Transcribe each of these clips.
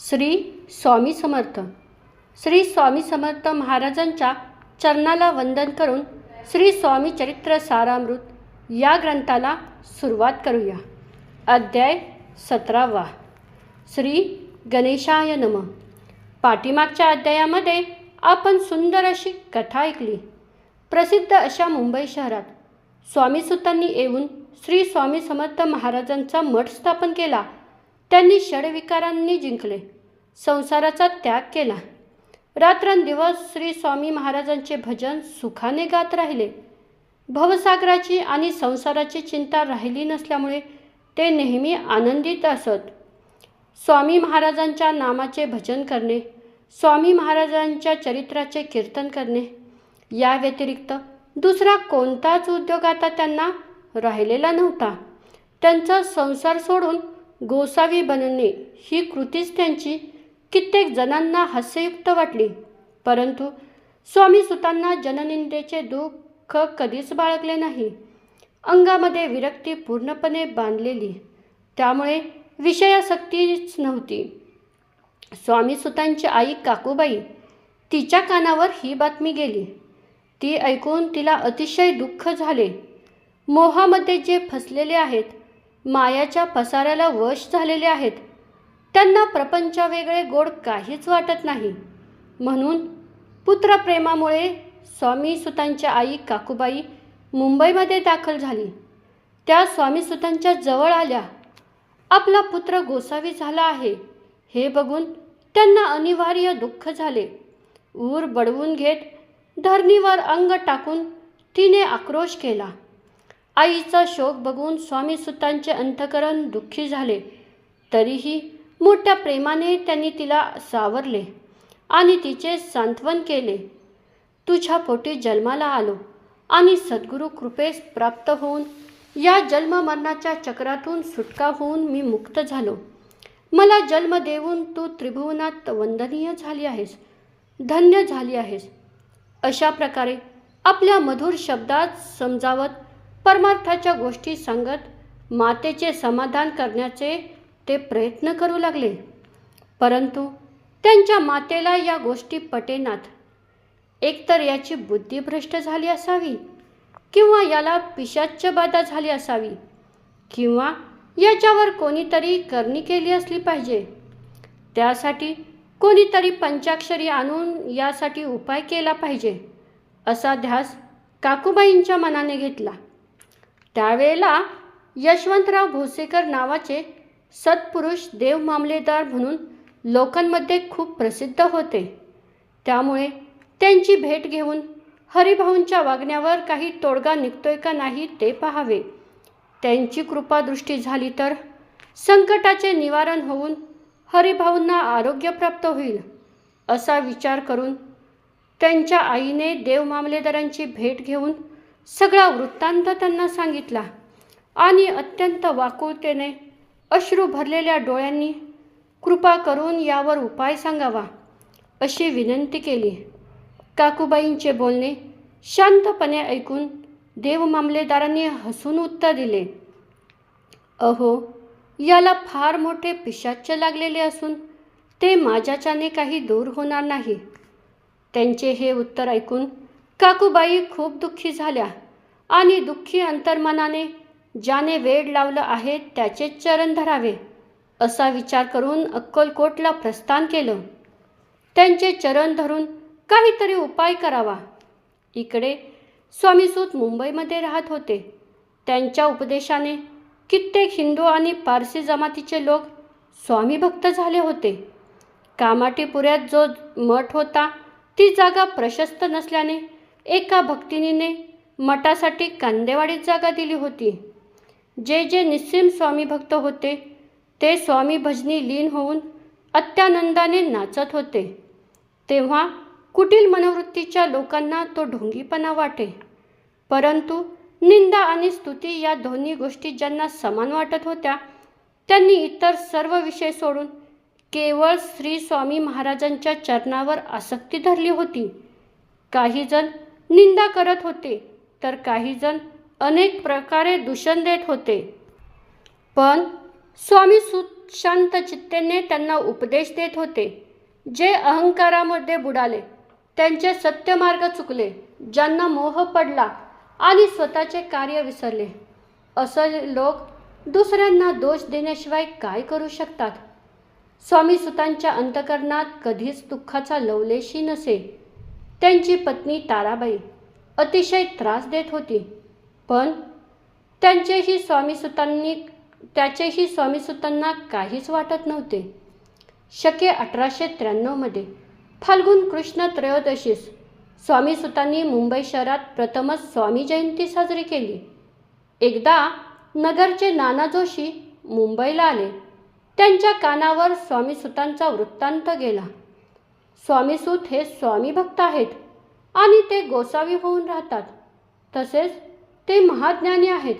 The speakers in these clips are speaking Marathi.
श्री स्वामी समर्थ. श्री स्वामी समर्थ महाराजांच्या चरणाला वंदन करून श्री स्वामी चरित्र सारामृत या ग्रंथाला सुरुवात करूया. अध्याय सतरावा. श्री गणेशाय नम. पाठीमागच्या अध्यायामध्ये आपण सुंदर अशी कथा ऐकली. प्रसिद्ध अशा मुंबई शहरात स्वामीसुतांनी येऊन श्री स्वामी समर्थ महाराजांचा मठ स्थापन केला. त्यांनी षडविकारांनी जिंकले. संसाराचा त्याग केला. रात्रंदिवस श्री स्वामी महाराजांचे भजन सुखाने गात राहिले. भवसागराची आणि संसाराची चिंता राहिली नसल्यामुळे ते नेहमी आनंदित असत. स्वामी महाराजांच्या नामाचे भजन करणे स्वामी महाराजांच्या चरित्राचे कीर्तन करणे या व्यतिरिक्त दुसरा कोणताच उद्योग आता त्यांना राहिलेला नव्हता. त्यांचा संसार सोडून गोसावी बनणे ही कृतीच त्यांची कित्येक जणांना हास्ययुक्त वाटली. परंतु स्वामी सुतांना जननिंदेचे दुःख कधीच बाळगले नाही. अंगामध्ये विरक्ती पूर्णपणे बांधलेली. त्यामुळे विषयासक्तीच नव्हती. स्वामी सुतांची आई काकूबाई तिच्या कानावर ही बातमी गेली. ती ऐकून तिला अतिशय दुःख झाले. मोहामध्ये जे फसलेले आहेत मायाच्या पसाऱ्याला वश झालेले आहेत. त्यांना प्रपंचावेगळे गोड काहीच वाटत नाही. म्हणून पुत्रप्रेमामुळे स्वामी सुतांच्या आई काकूबाई मुंबईमध्ये दाखल झाली. त्या स्वामी सुतांच्या जवळ आल्या. आपला पुत्र गोसावी झाला आहे. हे बघून त्यांना अनिवार्य दुःख झाले. ऊर बडवून घेत धरणीवर अंग टाकून तिने आक्रोश केला. आईचा शोक बघून स्वामी सुतांचे अंतकरण दुःखी झाले. तरीही मोठ्या प्रेमाने त्यांनी तिला सावरले आणि तिचे सांत्वन केले. तुझ्या पोटी जन्माला आलो आणि सद्गुरू कृपेस प्राप्त होऊन या जन्ममरणाच्या चक्रातून सुटका होऊन मी मुक्त झालो. मला जन्म देऊन तू त्रिभुवनात वंदनीय झाली आहेस धन्य झाली आहेस. अशा प्रकारे आपल्या मधुर शब्दात समजावत परमार्थाच्या गोष्टी सांगत मातेचे समाधान करण्याचे ते प्रयत्न करू लागले. परंतु त्यांच्या मातेला या गोष्टी पटेनात. एकतर याची बुद्धी भ्रष्ट झाली असावी किंवा याला पिशाच्य बाधा झाली असावी किंवा याच्यावर कोणीतरी करणी केली असली पाहिजे. त्यासाठी कोणीतरी पंचाक्षरी आणून यासाठी उपाय केला पाहिजे असा ध्यास काकूबाईंच्या मनाने घेतला. त्यावेळेला यशवंतराव भोसेकर नावाचे सत्पुरुष देव मामलेदार म्हणून लोकांमध्ये खूप प्रसिद्ध होते. त्यामुळे त्यांची भेट घेऊन हरिभाऊंच्या वागण्यावर काही तोडगा निघतोय का नाही ते पाहावे. त्यांची कृपादृष्टी झाली तर संकटाचे निवारण होऊन हरिभाऊंना आरोग्य प्राप्त होईल असा विचार करून त्यांच्या आईने देव मामलेदारांची भेट घेऊन सगळा वृत्तांत त्यांना सांगितला. आणि अत्यंत वाकुळतेने अश्रू भरलेल्या डोळ्यांनी कृपा करून यावर उपाय सांगावा अशी विनंती केली. काकूबाईंचे बोलणे शांतपणे ऐकून देव मामलेदारांनी हसून उत्तर दिले. अहो याला फार मोठे पिशाच्य लागलेले असून ते माझ्याच्याने काही दूर होणार नाही. त्यांचे हे उत्तर ऐकून काकूबाई खूप दुःखी झाल्या आणि दुःखी अंतर्मनाने ज्याने वेड लावलं आहे त्याचे चरण धरावे असा विचार करून अक्कलकोटला प्रस्थान केलं. त्यांचे चरण धरून काहीतरी उपाय करावा. इकडे स्वामीसूत मुंबईमध्ये राहत होते. त्यांच्या उपदेशाने कित्येक हिंदू आणि पारसी जमातीचे लोक स्वामी भक्त झाले होते. कामाटीपुऱ्यात जो मठ होता ती जागा प्रशस्त नसल्याने एका भक्तिनीने मठासाठी कांदेवाडीत जागा दिली होती. जे जे निस्सिम स्वामी भक्त होते ते स्वामी भजनी लीन होऊन अत्यानंदाने नाचत होते. तेव्हा कुटील मनोवृत्तीच्या लोकांना तो ढोंगीपणा वाटे. परंतु निंदा आणि स्तुती या दोन्ही गोष्टी ज्यांना समान वाटत होत्या त्यांनी इतर सर्व विषय सोडून केवळ श्री स्वामी महाराजांच्या चरणावर आसक्ती धरली होती. काही जण निंदा करत होते. तर काहीजण अनेक प्रकारे दूषण देत होते. पण स्वामी सुत शांत चित्तेने त्यांना उपदेश देत होते. जे अहंकारामध्ये बुडाले त्यांचे सत्यमार्ग चुकले ज्यांना मोह पडला आणि स्वतःचे कार्य विसरले. असे लोक दुसऱ्यांना दोष देण्याशिवाय काय करू शकतात? स्वामी सुतांच्या अंतकरणात कधीच दुःखाचा लवलेशी नसे. त्यांची पत्नी ताराबाई अतिशय त्रास देत होती. पण त्यांचेही स्वामीसुतांनी त्याचेही स्वामीसुतांना काहीच वाटत नव्हते. शके अठराशे त्र्याण्णवमध्ये फाल्गुन कृष्ण त्रयोदशीस स्वामीसुतांनी मुंबई शहरात प्रथमच स्वामी जयंती साजरी केली. एकदा नगरचे नाना जोशी मुंबईला आले. त्यांच्या कानावर स्वामीसुतांचा वृत्तांत गेला. स्वामीसूत हे स्वामी भक्त आहेत आणि ते गोसावी होऊन राहतात. तसेच ते महाज्ञानी आहेत.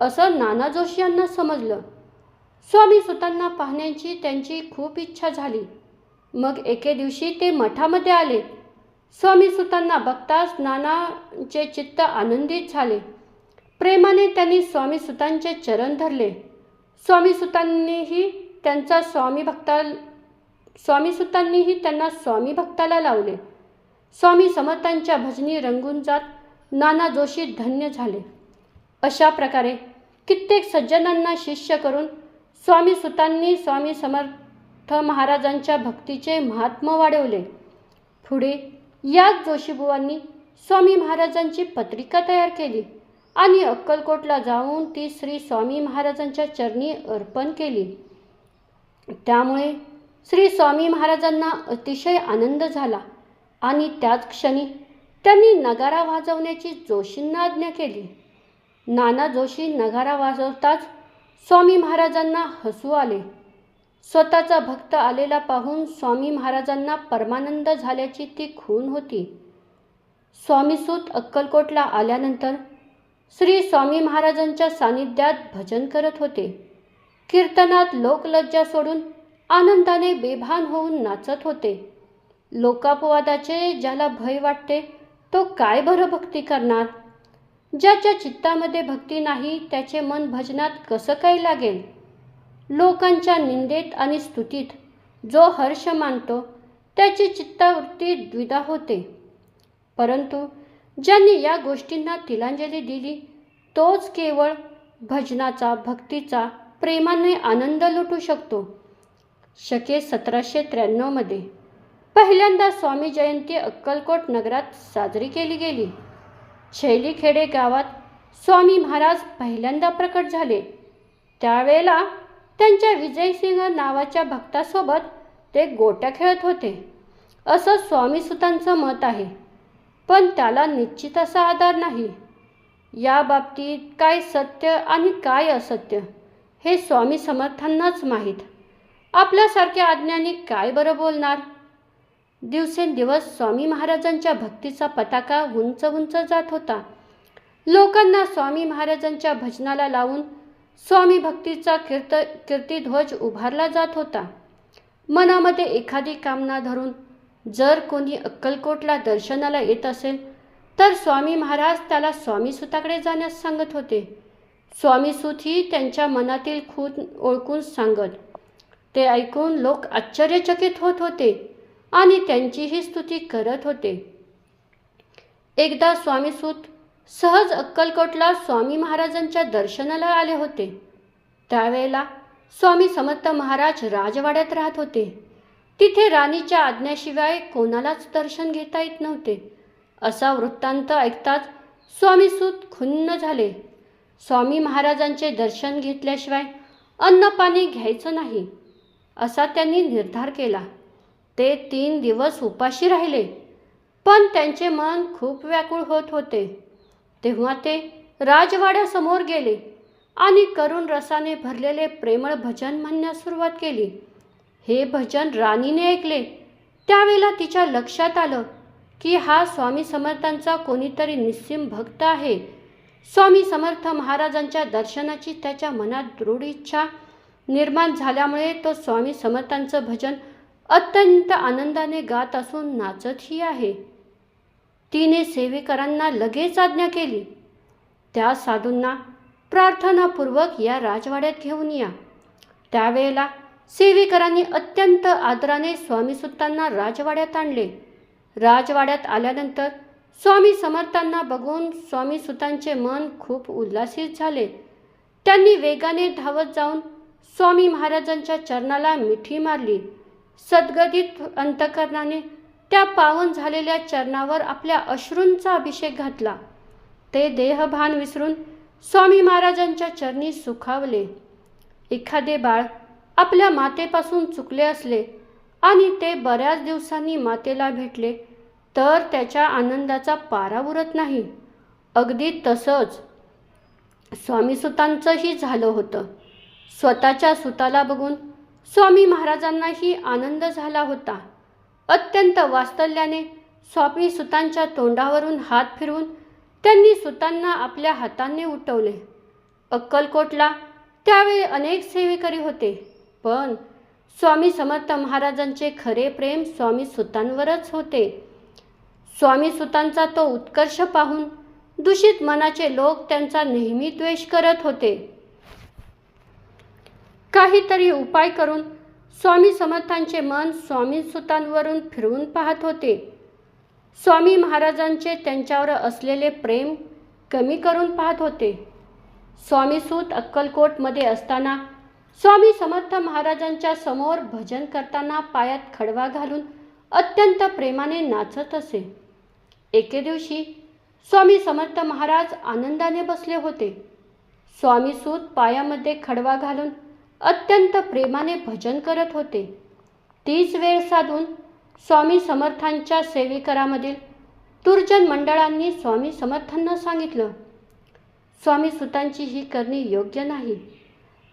असं नाना जोशी यांना समजलं. स्वामी सुतांना पाहण्याची त्यांची खूप इच्छा झाली. मग एके दिवशी ते मठामध्ये आले. स्वामी सुतांना बघताच नानाचे चित्त आनंदित झाले. प्रेमाने त्यांनी स्वामी सुतांचे चरण धरले. स्वामी सुतांनीही त्यांचा स्वामी भक्ता स्वामी सुतांनीही त्यांना स्वामी भक्ताला लावले. स्वामी समर्थांच्या भजनी रंगून जात नाना जोशी धन्य झाले. अशा प्रकारे कित्येक सज्जनांना शिष्य करून स्वामी सुतांनी स्वामी समर्थ महाराजांच्या भक्तीचे महात्म वाढवले. पुढे याच जोशीबुवांनी स्वामी महाराजांची पत्रिका तयार केली आणि अक्कलकोटला जाऊन ती श्री स्वामी महाराजांच्या चरणी अर्पण केली. त्यामुळे श्री स्वामी महाराजांना अतिशय आनंद झाला. आणि त्याच क्षणी त्यांनी नगारा वाजवण्याची जोशींना आज्ञा केली. नाना जोशी नगारा वाजवताच स्वामी महाराजांना हसू आले. स्वतःचा भक्त आलेला पाहून स्वामी महाराजांना परमानंद झाल्याची ती खून होती. स्वामीसूत अक्कलकोटला आल्यानंतर श्री स्वामी महाराजांच्या सानिध्यात भजन करत होते. कीर्तनात लोकलज्जा सोडून आनंदाने बेभान होऊन नाचत होते. लोकापवादाचे ज्याला भय वाटते तो काय बरं भक्ती करणार? ज्याच्या चित्तामध्ये भक्ती नाही त्याचे मन भजनात कसं काय लागेल? लोकांच्या निंदेत आणि स्तुतीत जो हर्ष मानतो त्याची चित्तावृत्ती द्विधा होते. परंतु ज्यांनी या गोष्टींना तिलांजली दिली तोच केवळ भजनाचा भक्तीचा प्रेमाने आनंद लुटू शकतो. शके सतराशे त्र्याण्णवमध्ये पहिल्यांदा स्वामी जयंती अक्कलकोट नगरात साजरी केली गेली. शैलीखेडे गावात स्वामी महाराज पहिल्यांदा प्रकट झाले. त्यावेळेला त्यांच्या विजयसिंह नावाच्या भक्तासोबत ते गोट्या खेळत होते. असं स्वामीसुतांचं मत आहे. पण त्याला निश्चित असा आधार नाही. या बाबतीत काय सत्य आणि काय असत्य हे स्वामी समर्थांनाच माहीत. आपल्यासारख्या अज्ञानी काय बरं बोलणार? दिवसेंदिवस स्वामी महाराजांच्या भक्तीचा पताका उंच उंच जात होता. लोकांना स्वामी महाराजांच्या भजनाला लावून स्वामी भक्तीचा कीर्त कीर्तिध्वज उभारला जात होता. मनामध्ये एखादी कामना धरून जर कोणी अक्कलकोटला दर्शनाला येत असेल तर स्वामी महाराज त्याला स्वामीसुताकडे जाण्यास सांगत होते. स्वामीसूतही त्यांच्या मनातील खून ओळखून सांगत ते ऐकून लोक आश्चर्यचकित होत होते आणि त्यांचीही स्तुती करत होते. एकदा स्वामीसूत सहज अक्कलकोटला स्वामी महाराजांच्या दर्शनाला आले होते. त्यावेळेला स्वामी समर्थ महाराज राजवाड्यात राहत होते. तिथे राणीच्या आज्ञाशिवाय कोणालाच दर्शन घेता येत नव्हते. असा वृत्तांत ऐकताच स्वामीसूत खुन्न झाले. स्वामी महाराजांचे दर्शन घेतल्याशिवाय अन्न पाणी घ्यायचं नाही. असा त्यांनी निर्धार केला. ते तीन दिवस उपाशी राहिले. पण त्यांचे मन खूप व्याकुळ होत होते. तेव्हा ते राजवाड्यासमोर गेले आणि करुण रसाने भरलेले प्रेमळ भजन म्हणण्यास सुरुवात केली. हे भजन राणीने ऐकले. त्यावेळेला तिच्या लक्षात आलं की हा स्वामी समर्थांचा कोणीतरी निस्सीम भक्त आहे. स्वामी समर्थ महाराजांच्या दर्शनाची त्याच्या मनात दृढ इच्छा निर्माण झाल्यामुळे तो स्वामी समर्थांचं भजन अत्यंत आनंदाने गात असून नाचतही आहे. तिने सेवेकरांना लगेच आज्ञा केली. त्या साधूंना प्रार्थनापूर्वक या राजवाड्यात घेऊन या. त्यावेळेला सेवेकरांनी अत्यंत आदराने स्वामीसुतांना राजवाड्यात आणले. राजवाड्यात आल्यानंतर स्वामी समर्थांना बघून स्वामी सुतांचे मन खूप उल्हासित झाले. त्यांनी वेगाने धावत जाऊन स्वामी महाराजांच्या चरणाला मिठी मारली. सद्गदित अंतकरणाने त्या पावन झालेल्या चरणावर आपल्या अश्रूंचा अभिषेक घातला. ते देहभान विसरून स्वामी महाराजांच्या चरणी सुखावले. एखादे बाळ आपल्या मातेपासून चुकले असले आणि ते बऱ्याच दिवसांनी मातेला भेटले तर त्याच्या आनंदाचा पारा उरत नाही. अगदी तसंच स्वामीसुतांचंही झालं होतं. स्वतःच्या सुताला बघून स्वामी महाराजांनाही आनंद झाला होता. अत्यंत वास्तल्याने स्वामी सुतांच्या तोंडावरून हात फिरवून त्यांनी सुतांना आपल्या हाताने उठवले. अक्कलकोटला त्यावेळी अनेक सेवेकरी होते पण स्वामी समर्थ महाराजांचे खरे प्रेम स्वामी सुतांवरच होते. स्वामी सुतांचा तो उत्कर्ष पाहून दूषित मनाचे लोक त्यांचा नेहमी द्वेष करत होते. काहीतरी उपाय करून स्वामी समर्थांचे मन स्वामी सुतांवरून फिरवून पाहत होते. स्वामी महाराजांचे त्यांच्यावर असलेले प्रेम कमी करून पाहत होते. स्वामी सूत अक्कलकोटमध्ये असताना स्वामी समर्थ महाराजांच्या समोर भजन करताना पायात खडवा घालून अत्यंत प्रेमाने नाचत असे. एके दिवशी स्वामी समर्थ महाराज आनंदाने बसले होते. स्वामी सूत पायामध्ये खडवा घालून अत्यंत प्रेमाने भजन करत होते. तीच वेळ साधून स्वामी समर्थांच्या सेविकरामधील तुर्जन मंडळांनी स्वामी समर्थांना सांगितलं स्वामी सुतांची ही करणी योग्य नाही.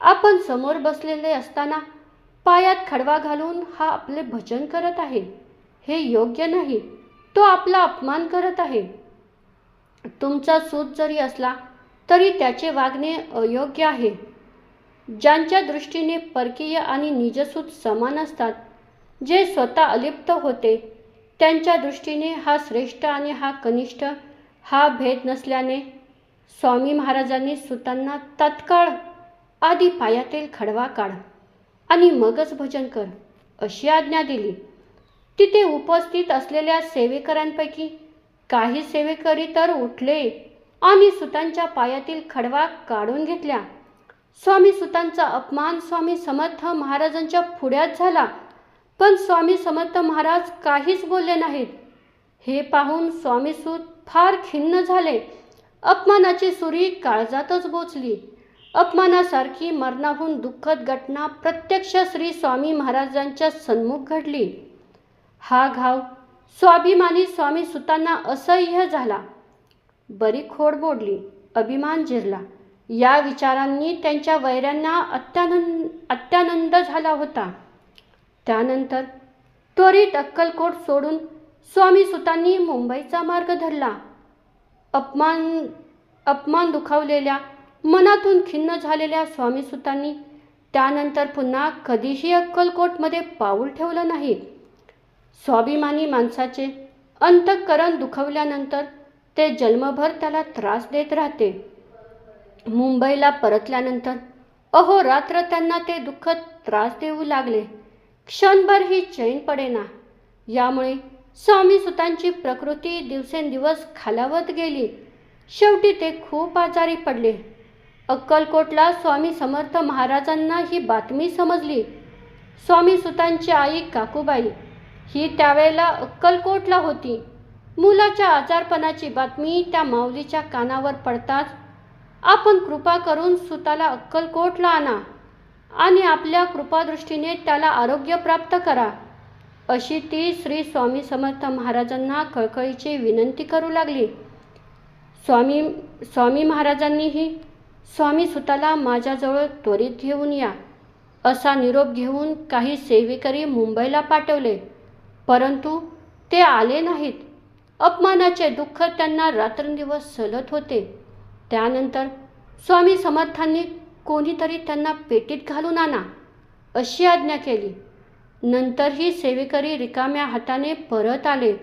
आपण समोर बसलेले असताना पायात खडवा घालून हा आपले भजन करत आहे. हे योग्य नाही. तो आपला अपमान करत आहे. तुमचा सूत जरी असला तरी त्याचे वागणे अयोग्य आहे. ज्यांच्या दृष्टीने परकीय आणि निजसूत समान असतात जे स्वतः अलिप्त होते त्यांच्या दृष्टीने हा श्रेष्ठ आणि हा कनिष्ठ हा भेद नसल्याने स्वामी महाराजांनी सुतांना तत्काळ आधी पायातील खडवा काढ आणि मगच भजन कर अशी आज्ञा दिली. तिथे उपस्थित असलेल्या सेवेकरांपैकी काही सेवेकरी तर उठले आणि सुतांच्या पायातील खडवा काढून घेतल्या. स्वामी सुतांचा अपमान स्वामी समर्थ महाराजांच्या पुढ्यात झाला. पण स्वामी समर्थ महाराज काहीच बोलले नाहीत. हे पाहून स्वामी सूत फार खिन्न झाले. अपमानाची सुरी काळजातच बोचली. अपमानासारखी मरणाहून दुःखद घटना प्रत्यक्ष श्री स्वामी महाराजांच्या सन्मुख घडली. हा घाव स्वाभिमानी स्वामी सुतांना असह्य झाला. बरी खोड मोडली अभिमान जिरला. या विचारांनी त्यांच्या वैऱ्यांना अत्यानंद अत्यानंद झाला होता. त्यानंतर त्वरित अक्कलकोट सोडून स्वामी सुतांनी मुंबईचा मार्ग धरला. अपमान अपमान दुखावलेल्या मनातून खिन्न झालेल्या स्वामी सुतांनी त्यानंतर पुन्हा कधीही अक्कलकोटमध्ये पाऊल ठेवलं नाही. स्वाभिमानी माणसाचे अंतःकरण दुखवल्यानंतर ते जन्मभर त्याला त्रास देत राहते. मुंबईला परतल्यानंतर अहोरात्र त्यांना ते दुःख त्रास देऊ लागले. क्षणभर ही चैन पडेना. यामुळे स्वामी सुतांची प्रकृती दिवसेंदिवस खालावत गेली. शेवटी ते खूप आजारी पडले. अक्कलकोटला स्वामी समर्थ महाराजांना ही बातमी समजली. स्वामी सुतांची आई काकूबाई ही त्यावेळेला अक्कलकोटला होती. मुलाच्या आजारपणाची बातमी त्या माऊलीच्या कानावर पडताच आपण कृपा करून सुताला अक्कलकोटला आणा आणि आपल्या कृपादृष्टीने त्याला आरोग्य प्राप्त करा. अशी ती श्री स्वामी समर्थ महाराजांना कळकळीची विनंती करू लागली. स्वामी स्वामी महाराजांनीही स्वामी सुताला माझ्याजवळ त्वरित घेऊन या. असा निरोप घेऊन काही सेवेकरी मुंबईला पाठवले. परंतु ते आले नाहीत. अपमानाचे दुःख त्यांना रात्रंदिवस सलत होते. त्यानंतर स्वामी समर्थांनी कोणीतरी त्यांना पेटीत घालून आणा अशी आज्ञा केली. नंतरही सेवेकरी रिकाम्या हाताने परत आले.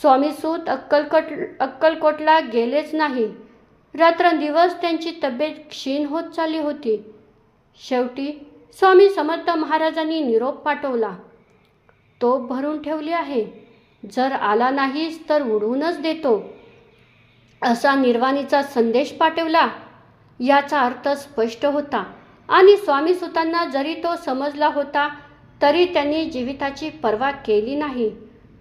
स्वामीसूत अक्कलकोट अक्कलकोटला गेलेच नाही. रात्रंदिवस त्यांची तब्येत क्षीण होत चालली होती. शेवटी स्वामी समर्थ महाराजांनी निरोप पाठवला. तोप भरून ठेवली आहे. जर आला नाहीस तर उडवूनच देतो. असा निर्वाणीचा संदेश पाठवला. याचा अर्थ स्पष्ट होता. आणि स्वामी सुतांना जरी तो समजला होता तरी त्यांनी जीविताची पर्वा केली नाही.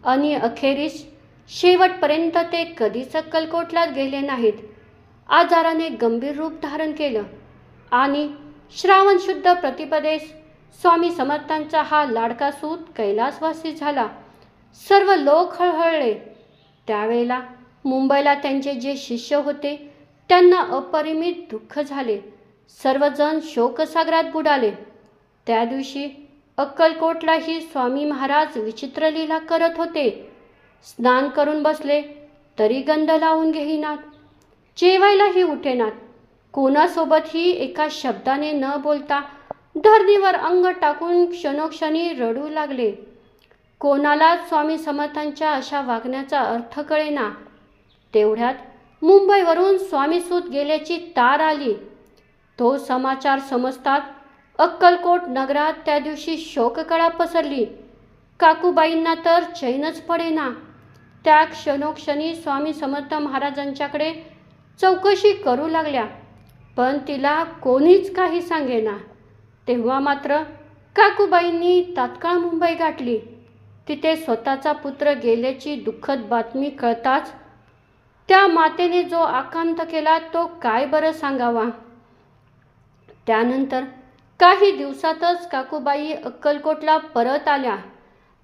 आणि अखेरीस शेवटपर्यंत ते कधीच अक्कलकोटला गेले नाहीत. आजाराने गंभीर रूप धारण केलं. आणि श्रावण शुद्ध प्रतिपदेस स्वामी समर्थांचा हा लाडका सूत कैलासवासी झाला. सर्व लोक हळहळले. त्यावेळेला मुंबईला त्यांचे जे शिष्य होते त्यांना अपरिमित दुःख झाले. सर्वजण शोकसागरात बुडाले. त्या दिवशी अक्कलकोटलाही स्वामी महाराज विचित्र लीला करत होते. स्नान करून बसले तरी गंध लावून घेईनात. जेवायलाही उठेनात. कोणासोबतही एका शब्दाने न बोलता धरणीवर अंग टाकून क्षणोक्षणी रडू लागले. कोणालाच स्वामी समर्थांच्या अशा वागण्याचा अर्थ कळेना. तेवढ्यात मुंबईवरून स्वामीसूत गेल्याची तार आली. तो समाचार समजतात अक्कलकोट नगरात त्या दिवशी शोककळा पसरली. काकूबाईंना तर चैनच पडेना. त्या क्षणोक्षणी स्वामी समर्थ महाराजांच्याकडे चौकशी करू लागल्या पण तिला कोणीच काही सांगेना. तेव्हा मात्र काकूबाईंनी तात्काळ मुंबई गाठली. तिथे स्वतःचा पुत्र गेल्याची दुःखद बातमी कळताच त्या मातेने जो आकांत केला तो काय बरं सांगावा? त्यानंतर काही दिवसातच काकूबाई अक्कलकोटला परत आल्या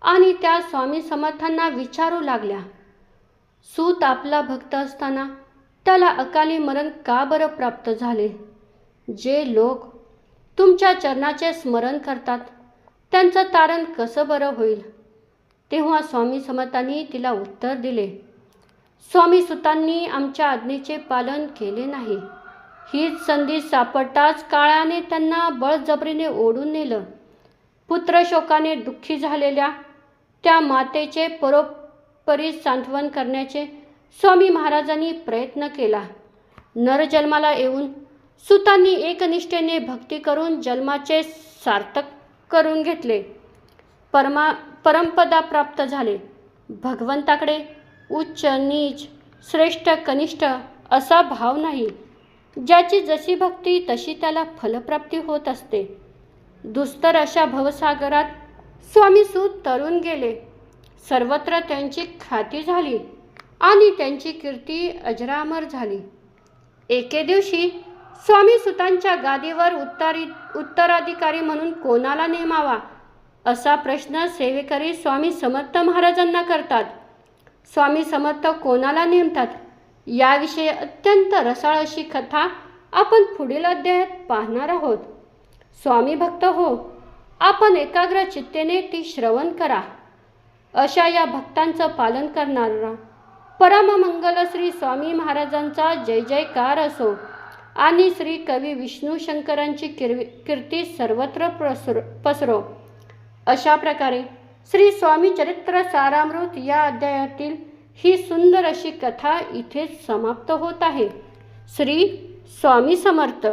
आणि त्या स्वामी समर्थांना विचारू लागल्या. सूत आपला भक्त असताना त्याला अकाली मरण का बरं प्राप्त झाले? जे लोक तुमच्या चरणाचे स्मरण करतात त्यांचं तारण कसं बरं होईल? तेव्हा स्वामी समर्थांनी तिला उत्तर दिले स्वामी सुतांनी आमच्या आज्ञेचे पालन केले नाही. हीच संधी सापडताच काळाने त्यांना बळजबरीने ओढून नेलं. पुत्रशोकाने दुःखी झालेल्या त्या मातेचे परोपरी सांत्वन करण्याचे स्वामी महाराजांनी प्रयत्न केला. नरजन्माला येऊन सुतांनी एकनिष्ठेने भक्ती करून जन्माचे सार्थक करून घेतले. परमा परमपदा प्राप्त झाले. भगवंताकडे उच्च नीच श्रेष्ठ कनिष्ठ असा भाव नाही. ज्याची जशी भक्ती तशी त्याला फलप्राप्ती होत असते. दुस्तर अशा भवसागरात स्वामी सूत तरुण गेले. सर्वत्र त्यांची ख्याती झाली आणि त्यांची कीर्ती अजरामर झाली. एके दिवशी स्वामी सुतांच्या गादीवर उत्तरी उत्तराधिकारी म्हणून कोणाला नेमावा असा प्रश्न सेवेकरी स्वामी समर्थ महाराजांना करतात. स्वामी समर्थ कोणाला नेमतात? याविषयी अत्यंत रसाळ अशी कथा आपण पुढील अध्यायात पाहणार आहोत. स्वामी भक्त हो आपण एकाग्र चित्तेने ती श्रवण करा. अशा या भक्तांचं पालन करणारा परममंगल श्री स्वामी महाराजांचा जय जयकार असो आणि श्री कवी विष्णू शंकरांची किर्वी कीर्ती सर्वत्र पसरो पसरो. अशा प्रकारे श्री स्वामी चरित्र सारामृत या अध्यायातील ही सुंदर अशी कथा इथेच समाप्त होत आहे. श्री स्वामी समर्थ.